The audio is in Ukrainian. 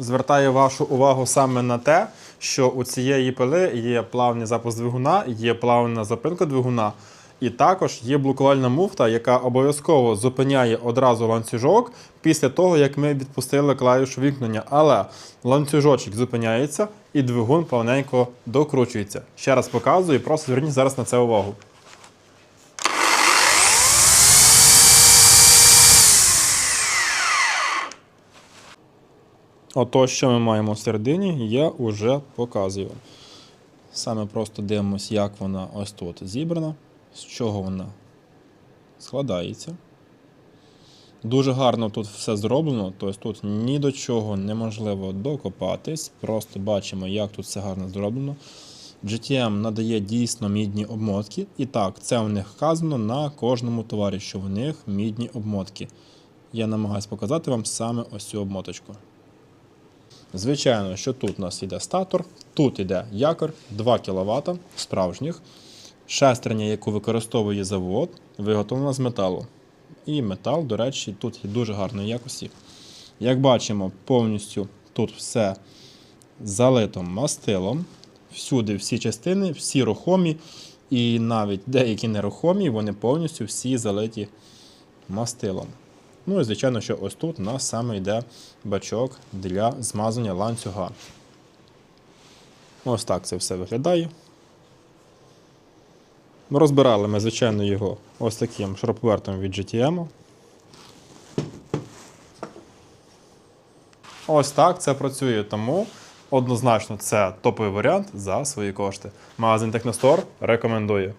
Звертаю вашу увагу саме на те, що у цієї пили є плавний запуск двигуна, є плавна зупинка двигуна, і також є блокувальна муфта, яка обов'язково зупиняє одразу ланцюжок після того, як ми відпустили клавішу вімкнення. Але ланцюжочок зупиняється і двигун плавненько докручується. Ще раз показую, просто зверніть зараз на це увагу. Ото, що ми маємо всередині, я вже показую. Саме просто дивимося, як вона ось тут зібрана, з чого вона складається. Дуже гарно тут все зроблено, тобто тут ні до чого неможливо докопатись. Просто бачимо, як тут все гарно зроблено. GTM надає дійсно мідні обмотки. І так, це у них вказано на кожному товарі, що в них мідні обмотки. Я намагаюся показати вам саме ось цю обмоточку. Звичайно, що тут у нас йде статор, тут йде якор 2 кВт справжніх. Шестерня, яку використовує завод, виготовлена з металу. І метал, до речі, тут є дуже гарної якості. Як бачимо, повністю тут все залито мастилом. Всюди всі частини, всі рухомі, і навіть деякі нерухомі, вони повністю всі залиті мастилом. Ну і звичайно, що ось тут у нас саме йде бачок для змазання ланцюга. Ось так це все виглядає. Розбирали ми, звичайно, його ось таким шуруповертом від GTM. Ось так це працює, тому однозначно це топовий варіант за свої кошти. Магазин Техностор рекомендує.